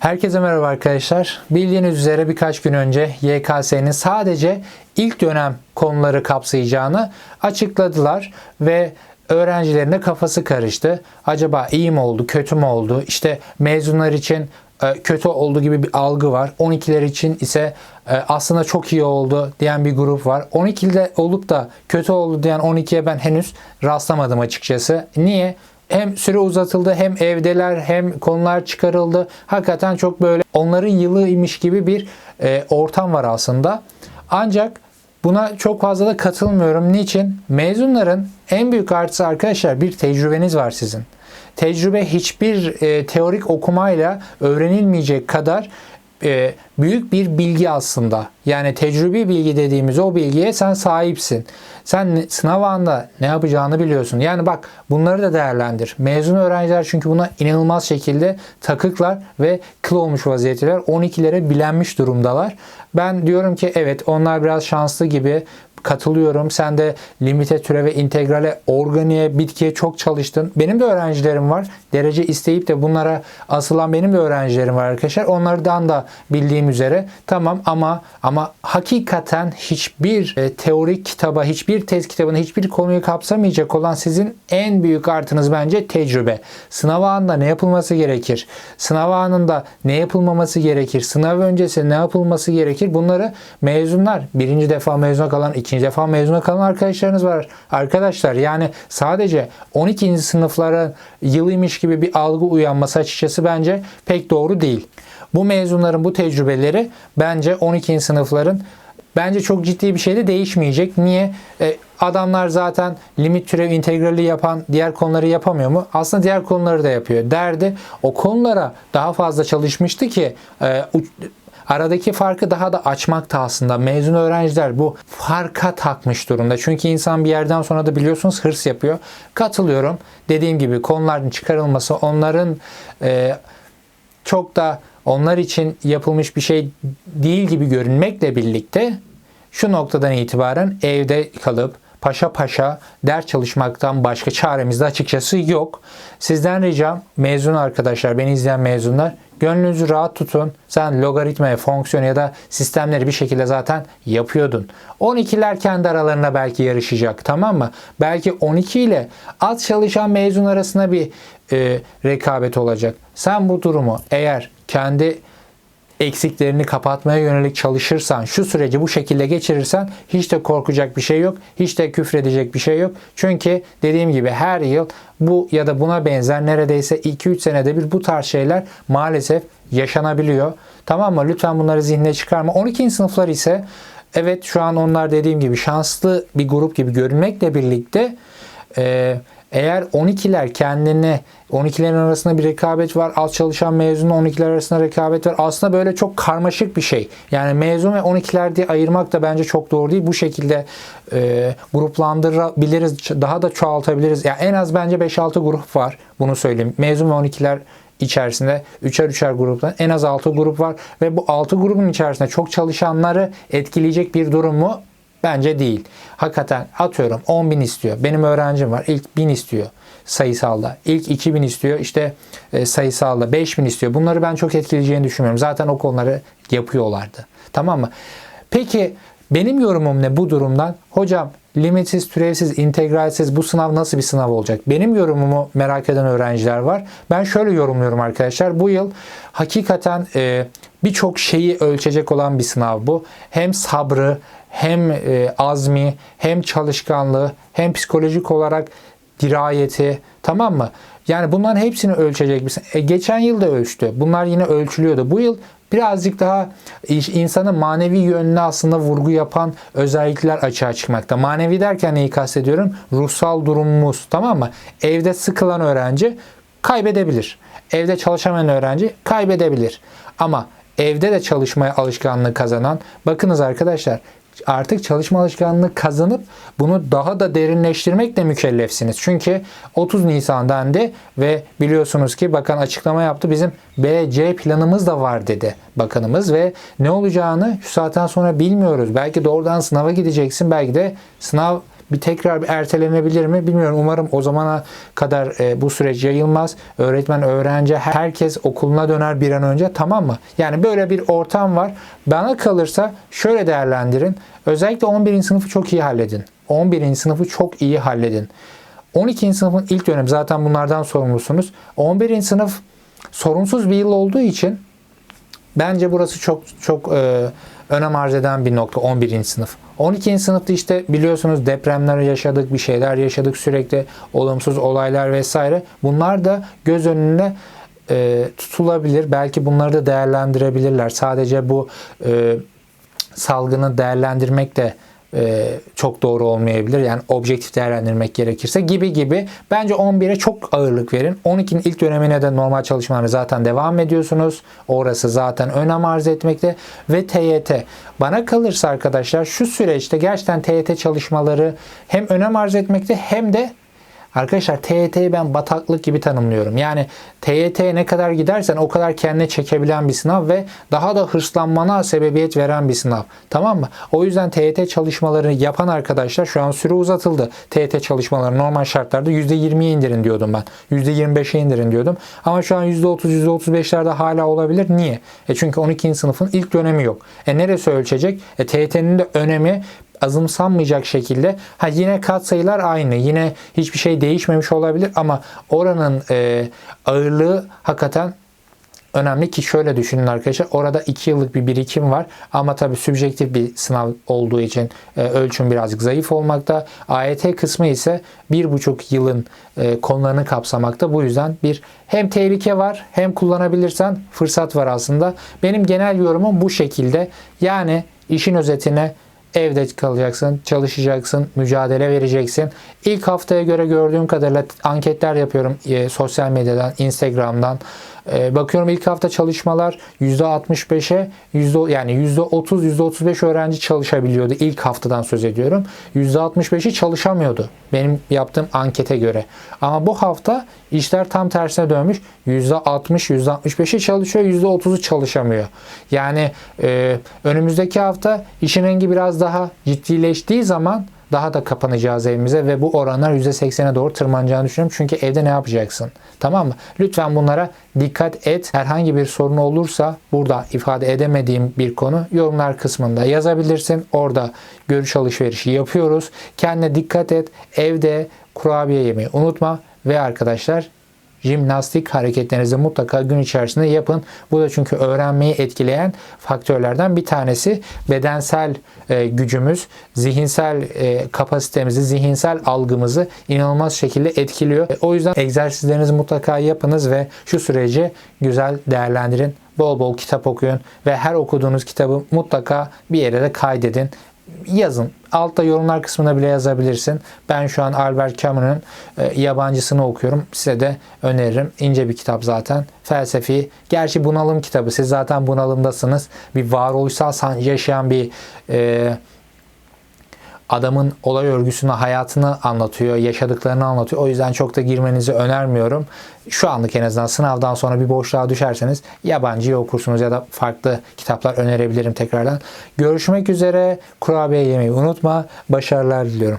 Herkese merhaba arkadaşlar. Bildiğiniz üzere birkaç gün önce YKS'nin sadece ilk dönem konuları kapsayacağını açıkladılar ve öğrencilerin de kafası karıştı. Acaba iyi mi oldu, kötü mü oldu? İşte mezunlar için e, kötü oldu gibi bir algı var. 12'ler için ise e, aslında çok iyi oldu diyen bir grup var. 12'de olup da kötü oldu diyen 12'ye ben henüz rastlamadım açıkçası. Niye? Hem süre uzatıldı hem evdeler hem konular çıkarıldı. Hakikaten çok böyle onların yılıymış gibi bir e, ortam var aslında. Ancak buna çok fazla da katılmıyorum. Niçin? Mezunların en büyük artısı arkadaşlar bir tecrübeniz var sizin. Tecrübe hiçbir e, teorik okumayla öğrenilmeyecek kadar e, büyük bir bilgi aslında. Yani tecrübi bilgi dediğimiz o bilgiye sen sahipsin. Sen sınav anında ne yapacağını biliyorsun. Yani bak bunları da değerlendir. Mezun öğrenciler çünkü buna inanılmaz şekilde takıklar ve kıl olmuş vaziyetteler. 12'lere bilenmiş durumdalar. Ben diyorum ki evet onlar biraz şanslı gibi katılıyorum. Sen de limite, türe ve integrale, organiğe, bitkiye çok çalıştın. Benim de öğrencilerim var. Derece isteyip de bunlara asılan benim de öğrencilerim var arkadaşlar. Onlardan da bildiğim üzere tamam ama ama hakikaten hiçbir e, teorik kitaba, hiçbir tez kitabına, hiçbir konuyu kapsamayacak olan sizin en büyük artınız bence tecrübe. Sınav anında ne yapılması gerekir? Sınav anında ne yapılmaması gerekir? Sınav öncesi ne yapılması gerekir? Bunları mezunlar, birinci defa mezuna kalan, ikinci defa mezuna kalan arkadaşlarınız var. Arkadaşlar yani sadece 12. sınıflara yılıymış gibi bir algı uyanması açıkçası bence pek doğru değil. Bu mezunların bu tecrübeleri bence 12. sınıfların bence çok ciddi bir şey de değişmeyecek. Niye? E, adamlar zaten limit türev integrali yapan diğer konuları yapamıyor mu? Aslında diğer konuları da yapıyor. Derdi o konulara daha fazla çalışmıştı ki e, aradaki farkı daha da açmakta aslında. Mezun öğrenciler bu farka takmış durumda. Çünkü insan bir yerden sonra da biliyorsunuz hırs yapıyor. Katılıyorum. Dediğim gibi konuların çıkarılması onların e, çok da onlar için yapılmış bir şey değil gibi görünmekle birlikte şu noktadan itibaren evde kalıp paşa paşa ders çalışmaktan başka çaremiz de açıkçası yok. Sizden ricam mezun arkadaşlar, beni izleyen mezunlar gönlünüzü rahat tutun. Sen logaritmaya, fonksiyon ya da sistemleri bir şekilde zaten yapıyordun. 12'ler kendi aralarında belki yarışacak tamam mı? Belki 12 ile az çalışan mezun arasında bir e, rekabet olacak. Sen bu durumu eğer kendi eksiklerini kapatmaya yönelik çalışırsan, şu süreci bu şekilde geçirirsen hiç de korkacak bir şey yok. Hiç de küfredecek bir şey yok. Çünkü dediğim gibi her yıl bu ya da buna benzer neredeyse 2-3 senede bir bu tarz şeyler maalesef yaşanabiliyor. Tamam mı? Lütfen bunları zihne çıkarma. 12. sınıflar ise evet şu an onlar dediğim gibi şanslı bir grup gibi görünmekle birlikte eee eğer 12'ler kendine 12'lerin arasında bir rekabet var. Az çalışan mezunla 12'ler arasında rekabet var. Aslında böyle çok karmaşık bir şey. Yani mezun ve 12'ler diye ayırmak da bence çok doğru değil. Bu şekilde e, gruplandırabiliriz. Daha da çoğaltabiliriz. Yani en az bence 5-6 grup var. Bunu söyleyeyim. Mezun ve 12'ler içerisinde üçer üçer gruptan en az 6 grup var ve bu 6 grubun içerisinde çok çalışanları etkileyecek bir durum mu? Bence değil. Hakikaten atıyorum 10 bin istiyor. Benim öğrencim var. İlk 1000 istiyor sayısalda. İlk 2000 istiyor. İşte e, sayısalda 5000 istiyor. Bunları ben çok etkileyeceğini düşünmüyorum. Zaten o konuları yapıyorlardı. Tamam mı? Peki benim yorumum ne bu durumdan? Hocam limitsiz, türevsiz, integralsiz bu sınav nasıl bir sınav olacak? Benim yorumumu merak eden öğrenciler var. Ben şöyle yorumluyorum arkadaşlar. Bu yıl hakikaten e, birçok şeyi ölçecek olan bir sınav bu. Hem sabrı, hem e, azmi, hem çalışkanlığı, hem psikolojik olarak dirayeti tamam mı? Yani bunların hepsini ölçecek misin? E, geçen yıl da ölçtü. Bunlar yine ölçülüyordu. Bu yıl birazcık daha insanın manevi yönüne aslında vurgu yapan özellikler açığa çıkmakta. Manevi derken neyi kastediyorum? Ruhsal durumumuz tamam mı? Evde sıkılan öğrenci kaybedebilir. Evde çalışamayan öğrenci kaybedebilir. Ama evde de çalışmaya alışkanlığı kazanan bakınız arkadaşlar artık çalışma alışkanlığı kazanıp bunu daha da derinleştirmekle mükellefsiniz. Çünkü 30 Nisan dendi ve biliyorsunuz ki bakan açıklama yaptı. Bizim BC planımız da var dedi bakanımız ve ne olacağını şu saatten sonra bilmiyoruz. Belki doğrudan sınava gideceksin. Belki de sınav bir tekrar bir ertelenebilir mi bilmiyorum. Umarım o zamana kadar e, bu süreç yayılmaz. Öğretmen, öğrenci, herkes okuluna döner bir an önce tamam mı? Yani böyle bir ortam var. Bana kalırsa şöyle değerlendirin. Özellikle 11. sınıfı çok iyi halledin. 11. sınıfı çok iyi halledin. 12. sınıfın ilk dönemi zaten bunlardan sorumlusunuz. 11. sınıf sorunsuz bir yıl olduğu için bence burası çok çok e, önem arz eden bir nokta 11. sınıf. 12. sınıfta işte biliyorsunuz depremler yaşadık, bir şeyler yaşadık sürekli olumsuz olaylar vesaire. Bunlar da göz önüne e, tutulabilir. Belki bunları da değerlendirebilirler. Sadece bu e, salgını değerlendirmek de çok doğru olmayabilir. Yani objektif değerlendirmek gerekirse gibi gibi. Bence 11'e çok ağırlık verin. 12'nin ilk dönemine de normal çalışmaları zaten devam ediyorsunuz. Orası zaten önem arz etmekte. Ve TYT. Bana kalırsa arkadaşlar şu süreçte gerçekten TYT çalışmaları hem önem arz etmekte hem de Arkadaşlar TYT'yi ben bataklık gibi tanımlıyorum. Yani TYT'ye ne kadar gidersen o kadar kendine çekebilen bir sınav ve daha da hırslanmana sebebiyet veren bir sınav. Tamam mı? O yüzden TYT çalışmalarını yapan arkadaşlar şu an süre uzatıldı. TYT çalışmaları normal şartlarda %20'ye indirin diyordum ben. %25'e indirin diyordum. Ama şu an %30, %35'lerde hala olabilir. Niye? E çünkü 12. sınıfın ilk dönemi yok. E neresi ölçecek? E TYT'nin de önemi azımsanmayacak şekilde ha yine katsayılar aynı. Yine hiçbir şey değişmemiş olabilir ama oranın e, ağırlığı hakikaten önemli ki şöyle düşünün arkadaşlar. Orada 2 yıllık bir birikim var ama tabii sübjektif bir sınav olduğu için e, ölçüm birazcık zayıf olmakta. AYT kısmı ise 1,5 yılın e, konularını kapsamakta. Bu yüzden bir hem tehlike var hem kullanabilirsen fırsat var aslında. Benim genel yorumum bu şekilde. Yani işin özetine Evde kalacaksın, çalışacaksın, mücadele vereceksin. İlk haftaya göre gördüğüm kadarıyla anketler yapıyorum e, sosyal medyadan, Instagram'dan. E, bakıyorum ilk hafta çalışmalar %65'e yüzde yani %30 %35 öğrenci çalışabiliyordu. İlk haftadan söz ediyorum. %65'i çalışamıyordu benim yaptığım ankete göre. Ama bu hafta işler tam tersine dönmüş. %60 %65'i çalışıyor, %30'u çalışamıyor. Yani e, önümüzdeki hafta işin rengi biraz daha ciddileştiği zaman daha da kapanacağız evimize ve bu oranlar %80'e doğru tırmanacağını düşünüyorum. Çünkü evde ne yapacaksın? Tamam mı? Lütfen bunlara dikkat et. Herhangi bir sorun olursa burada ifade edemediğim bir konu yorumlar kısmında yazabilirsin. Orada görüş alışverişi yapıyoruz. Kendine dikkat et. Evde kurabiye yemeyi unutma ve arkadaşlar jimnastik hareketlerinizi mutlaka gün içerisinde yapın. Bu da çünkü öğrenmeyi etkileyen faktörlerden bir tanesi. Bedensel e, gücümüz, zihinsel e, kapasitemizi, zihinsel algımızı inanılmaz şekilde etkiliyor. E, o yüzden egzersizlerinizi mutlaka yapınız ve şu süreci güzel değerlendirin. Bol bol kitap okuyun ve her okuduğunuz kitabı mutlaka bir yere de kaydedin yazın. Altta yorumlar kısmına bile yazabilirsin. Ben şu an Albert Camus'un e, yabancısını okuyorum. Size de öneririm. İnce bir kitap zaten. Felsefi. Gerçi bunalım kitabı. Siz zaten bunalımdasınız. Bir varoluşsal yaşayan bir e, adamın olay örgüsünü, hayatını anlatıyor, yaşadıklarını anlatıyor. O yüzden çok da girmenizi önermiyorum. Şu anlık en azından sınavdan sonra bir boşluğa düşerseniz yabancıyı okursunuz ya da farklı kitaplar önerebilirim tekrardan. Görüşmek üzere. Kurabiye yemeyi unutma. Başarılar diliyorum.